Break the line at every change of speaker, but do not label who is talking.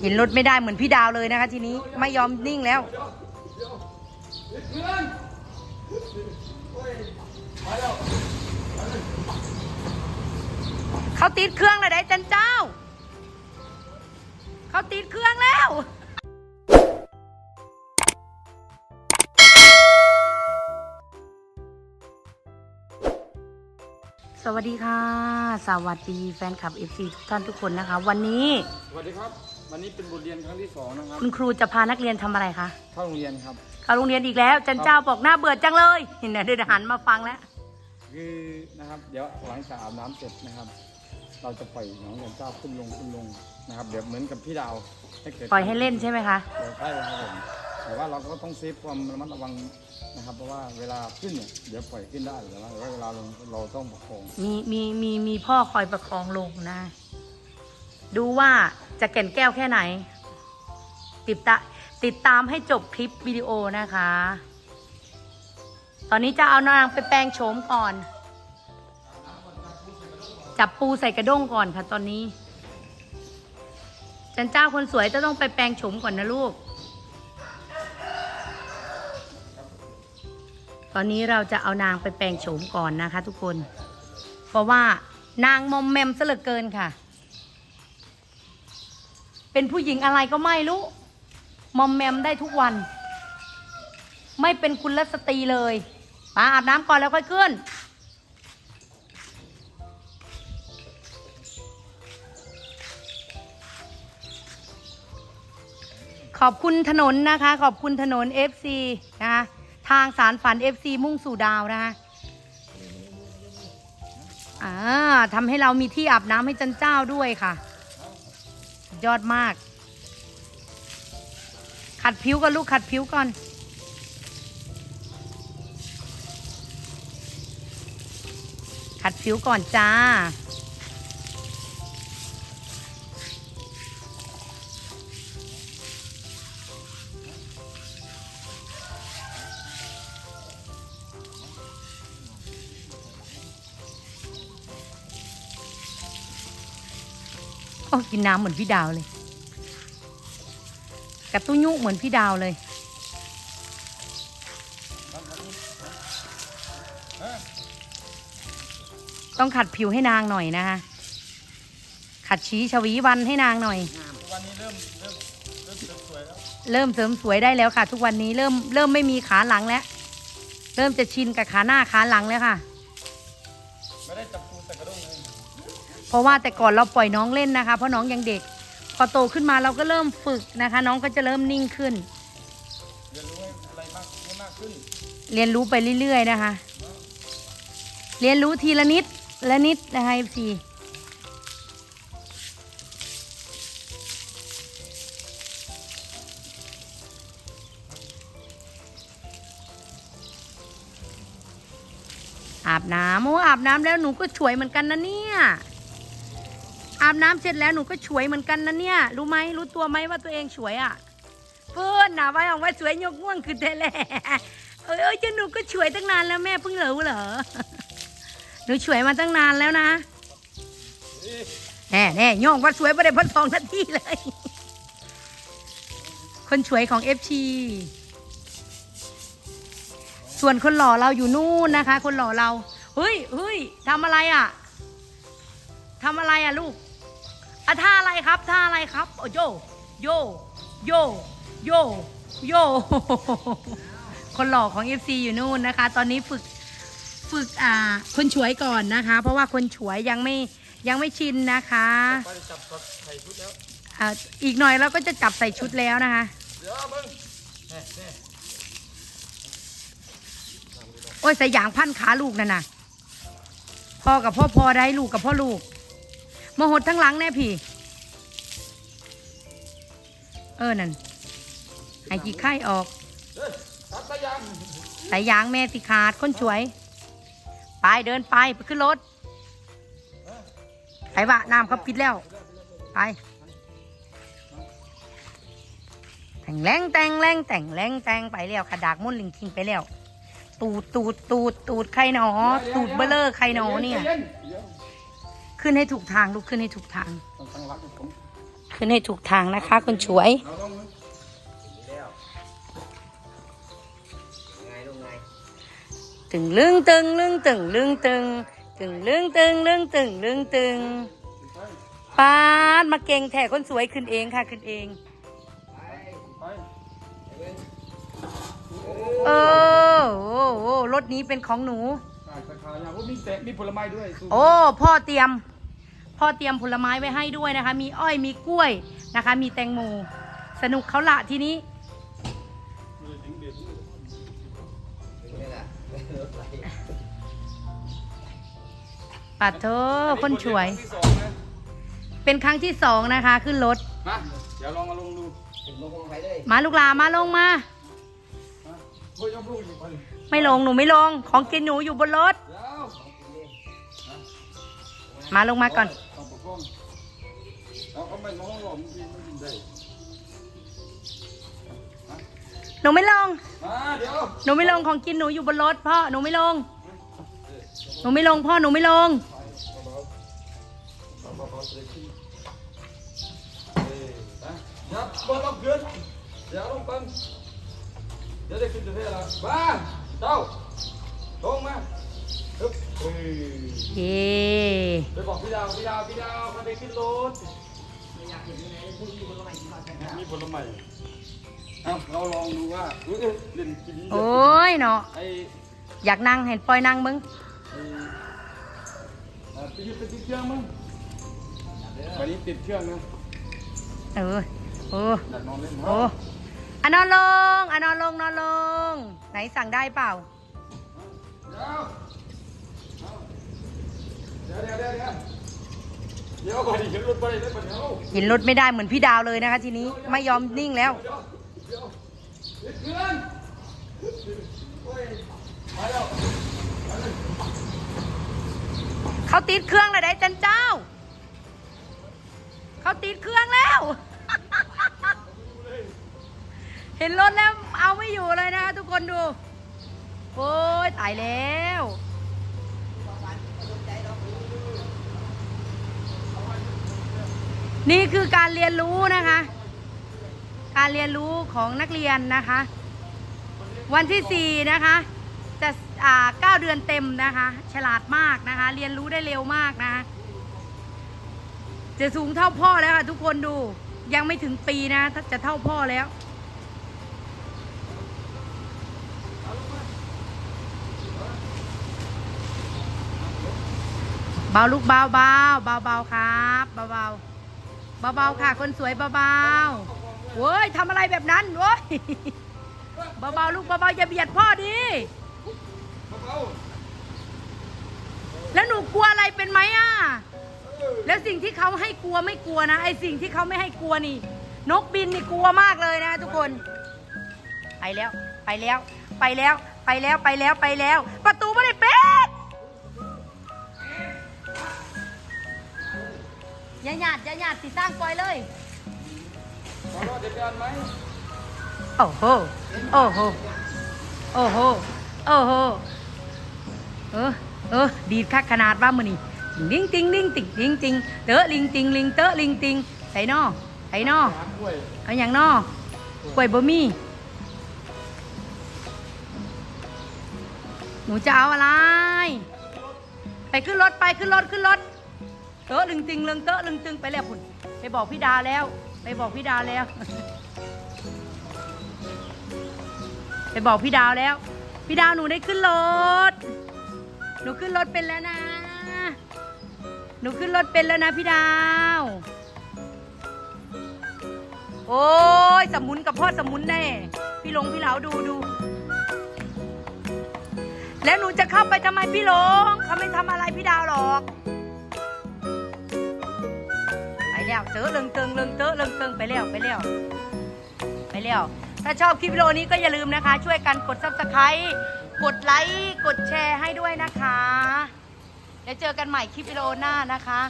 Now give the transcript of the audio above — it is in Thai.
เห็นรถไม่ได้เหมือนพี่ดาวเลยนะคะ ทีนี้ไม่ยอมนิ่งแล้วเขาติดเครื่องเลยได้จันเจ้า เขาติดเครื่องแล้วสวัสดีค่ะ สวัสดีแฟนคลับ FC ทุกท่านทุกคนนะคะ วันนี้
สวัสดีครับ วันนี้เป็นบทเรียนครั้งที่สองนะครับ
คุณครูจะพานักเรียนทำอะไรคะ
เข้าโรงเรียนครับ
เข้าโรงเรียนอีกแล้ว จันเจ้าบอกหน้าเบื่อจังเลยเห็นไหมเดินหันมาฟังแล้ว
คือนะครับ เดี๋ยวหลังจากอาบน้ำเสร็จนะครับ เราจะปล่อยน้องยันเจ้าขึ้นลงขึ้นลงนะครับ เดี๋ยวเหมือนกับพี่ดาวให้เกิด
ปล่อยให้เล่นใช่ไหมคะ
เออใช่ครับผมแต่ว่าเราก็ต้องเซฟความระมัดระวังนะครับ เพราะว่าเวลาขึ้นเนี่ยเดี๋ยวปล่อยขึ้นได้แต่ว่าเวลาลงเราต้องประคอง
มีมีมีมีพ่อคอยประคองลงนะ ดูว่า จะแก่นแก้วแค่ไหน ติดตาติดตามให้จบคลิปวิดีโอนะคะ ตอนนี้จะเอานางไปแปลงโฉมก่อน จับปูใส่กระด้งก่อนค่ะ ตอนนี้ จันเจ้าคนสวยจะต้องไปแปลงโฉมก่อนนะลูก ตอนนี้เราจะเอานางไปแปลงโฉมก่อนนะคะ ทุกคน เพราะว่านางมอมแมมซะเหลือเกินค่ะ เป็นผู้หญิงอะไรก็ไม่รู้ มอมแมมได้ทุกวัน ไม่เป็นคุณลสตรีเลยมาอาบน้ำก่อนแล้วค่อยขึ้น ขอบคุณถนนนะคะ ขอบคุณถนน FC นะคะทางสารฝัน FC มุ่งสู่ดาวนะคะอ่าทำให้เรามีที่อาบน้ำให้จันเจ้าด้วยค่ะ ยอดมาก ขัดผิวก่อนลูกขัดผิวก่อน ขัดผิวก่อนจ้า โอ้กินน้ำเหมือนพี่ดาวเลย กระตุ้ยุเหมือนพี่ดาวเลย ต้องขัดผิวให้นางหน่อยนะคะ ขัดชี้ชวีวันให้นางหน่อย
วันนี้เริ่มเริ่มเริ่มสวยแล้ว
เริ่มเสริมสวยได้แล้วค่ะ ทุกวันนี้เริ่มเริ่มไม่มีขาหลังแล้ว เริ่มจะชินกับขาหน้าขาหลังแล้วค่ะ
เพ
ราะว่าแต่ก่อนเราปล่อยน้องเล่นนะคะ เพราะน้องยังเด็ก พอโตขึ้นมาเราก็เริ่มฝึกนะคะ น้องก็จะเริ่มนิ่งขึ้น
เรียนรู้อะไรมากให้มากขึ้น
เรียนรู้ไปเรื่อยๆนะคะ เรียนรู้ทีละนิดละนิดนะคะพีอาบน้ำโอ้อาบน้ำแล้วหนูก็ช่วยเหมือนกันนะเนี่ย อาบน้ำเสร็จแล้วหนูก็ช่วยเหมือนกันนะเนี่ย รู้ไหมรู้ตัวไหมว่าตัวเองช่วยอะเพื่อนหนะไว้เอาไว้สวยยกง่วงคือแต่แหละเอ้เอ้ยจะหนูก็ช่วยตั้งนานแล้วแม่เพิ่งรู้เหรอหนูช่วยมาตั้งนานแล้วนะแน่แน่ย่องว่าสวยประเดี๋ยวพันสองนาทีเลย คนช่วยของเอฟชีส่วนคนหล่อเราอยู่นู่นนะคะ คนหล่อเรา เฮ้ยเฮ้ยทำอะไรอะทำอะไรอะลูก อะท่าอะไรครับท่าอะไรครับโอ้โยโยโยโยโยคนหล่อของ FC อยู่นู่นนะคะ ตอนนี้ฝึกฝึกอ่าคนฉวยก่อนนะคะ เพราะว่าคนฉวยยังไม่ยังไม่ชินนะคะอ่าอีกหน่อยเราก็จะจับใส่ชุดแล้วนะคะโอ้ยใส่ยางพันขาลูกนั่นน่ะพ่อกับพ่อพ่อได้ลูกกับพ่อลูกมาหดทั้งหลังแน่พี่ เออนั่นให้กี่ไข่ออก
เฮ้ยยาง
สายยางแม่ติขาดคนช่วย ไปเดินไปไปขึ้นรถไปวะน้ำเขาปิดแล้ว ไปแต่งแรงแต่งแรงแต่งแรงแต่งไปแล้วขดากมุ่นลิงคิงไปแล้ว ตูดตูดตูดตูดใครหนอ ตูดเบลเลอร์ใครหนอเนี่ย ขึ้นให้ถูกทางลุกขึ้นให้ถูกทาง ขึ้นให้ถูกทางนะคะคนช่วย
เราต้อง
ไงลูกไง
ตึงลึงตึงลึงตึงลึงตึงตึงลึงตึงลึงตึงลึงตึงปาดมาเก่งแท้คนสวยขึ้นเองค่ะขึ้นเอง
ไป
ไป
ไปเว้น
เออโอ้โอ้รถนี้เป็นของหนู
ขายสาขาอย่างว่ามีเตะมีผลไม้ด้วยสู้
โอ้ พ่อเตรียม พ่อเตรียมผลไม้ไว้ให้ด้วยนะคะ มีอ้อยมีกล้วยนะคะ มีแตงโม สนุกเขาละทีนี้
ถึงนี่แหละรถไหล
ปัดเธอคนช่วย
ที่สองนะ
เป็นครั้งที่สองนะคะ ขึ้นรถ
มา เดี๋ยวลองมาลงดู
ถึงลงลงไปเลย
มาลูกหลามาลงมา
มาโอ้ยยกลูกอีกไป
ไม่ลงหนูไม่ลง ของกินหนูอยู่บนรถ
เดี๋ยว
มาลงมาก่อน
ต้องปกป้องเอาเขาไม่มาห้องหลอมจริงไม่กินได้
หนูไม่ลง
มาเดี๋ยว
หนูไม่ลงของกินหนูอยู่บนรถพ่อ หนูไม่ลง หนูไม่ลงพ่อ หนูไม่ลง
นะยับบ่ต้องเกินเดี๋ยวลงกันเดี๋ยวได้ขึ้นจะเท่ละมาเจ้าลงมาฮึบเฮ้ย
เย้
ไปบอกพี่ดาวพี่ดาวพี่ดาวมาได้ขึ้นรถมีผลไม้เอาเราลองดูว่าเอ้ยเอ้ยเล่นกินเย
โอ้
อะ
ยเนาะ
ไอ้
อยากนั่งเห็นปล่อยนั่งมึง
ไอ้เอ่อไปยึดไปติดเครื่องมั้งวันนี้ติดเครื่องนะ
เออโอ้
อยากนอนเล่น
โอ้อะนอนลงอะนอนลงนอนลง ไหนสั่งได้เปล่า
เดี๋ยว เดี๋ยวก่อนดิเห็นรถไปได้ปะเดี๋ยว
เห็นรถไม่ได้เหมือนพี่ดาวเลยนะคะ ทีนี้ไม่ยอมนิ่งแล้ว
เดี๋ยวเดี๋ยวติดเครื่องโอ้ยไปแล้ว
เขาติดเครื่องเลยได้จันเจ้า เขาติดเครื่องแล้ว เห็นรถแล้วเอาไม่อยู่เลยนะคะทุกคนดู โอ้ยตายแล้ว นี่คือการเรียนรู้นะคะ การเรียนรู้ของนักเรียนนะคะ วันที่สี่นะคะจะอ่าเก้าเดือนเต็มนะคะ ฉลาดมากนะคะ เรียนรู้ได้เร็วมากนะคะจะสูงเท่าพ่อแล้วค่ะทุกคนดูยังไม่ถึงปีนะถ้าจะเท่าพ่อแล้ว เบาลูกเบาเบาเบาเบาครับ เบาเบา เบาเบาค่ะ คนสวยเบาเบาเว้ยทำอะไรแบบนั้นเว้ยเบาๆลูกเบาๆอย่าเบียดพ่อดิแล้วหนูกลัวอะไรเป็นไหมอะ แล้วสิ่งที่เขาให้กลัวไม่กลัวนะไอสิ่งที่เขาไม่ให้กลัวนี่ นกบินนี่กลัวมากเลยนะ ทุกคน ไปแล้ว ไปแล้ว ไปแล้ว ไปแล้ว ไปแล้ว ไปแล้ว ประตูไม่ได้เปิด ย่าหยาดอย่าหยาดสิสร้างปล่อยเลย
ๆขอรอเด็กกันไหม
โอ้โห โอ้โห โอ้โห โอ้โห เออ เออ ดีดคักขนาดว่ามือนี่ลิงติงลิงติงลิงติงเตอะลิงติงลิงเตอะลิงติงใส่นอใส่นอ
ร้านกล้วย
เอาอย่างนอกล้วยบะมี่หนูจะเอาอะไร ไปขึ้นรถไปขึ้นรถขึ้นรถ เตอะลึงติงลึงเตอะลึงตึงไปแล้วคุณไปบอกพี่ดาแล้ว ไปบอกพี่ดาแล้ว ไปบอกพี่ดาวแล้ว พี่ดาวหนูได้ขึ้นรถ หนูขึ้นรถเป็นแล้วนะ หนูขึ้นรถเป็นแล้วนะพี่ดาว โอ้ยสมุนกับพ่อสมุนแน่ พี่หลงพี่เหลาดูดู แล้วหนูจะเข้าไปทำไมพี่หลง เขาไม่ทำอะไรพี่ดาวหรอก แล้วเตอเลิงเติงเลิงเตอเลิงเติงไปแล้วไปแล้วไปแล้วถ้าชอบคลิปวิดีโอนี้ก็อย่าลืมนะคะ ช่วยกันกดซับสไครต์กดไลค์กดแชร์ให้ด้วยนะคะแล้วเจอกันใหม่คลิปวิดีโอหน้านะคะ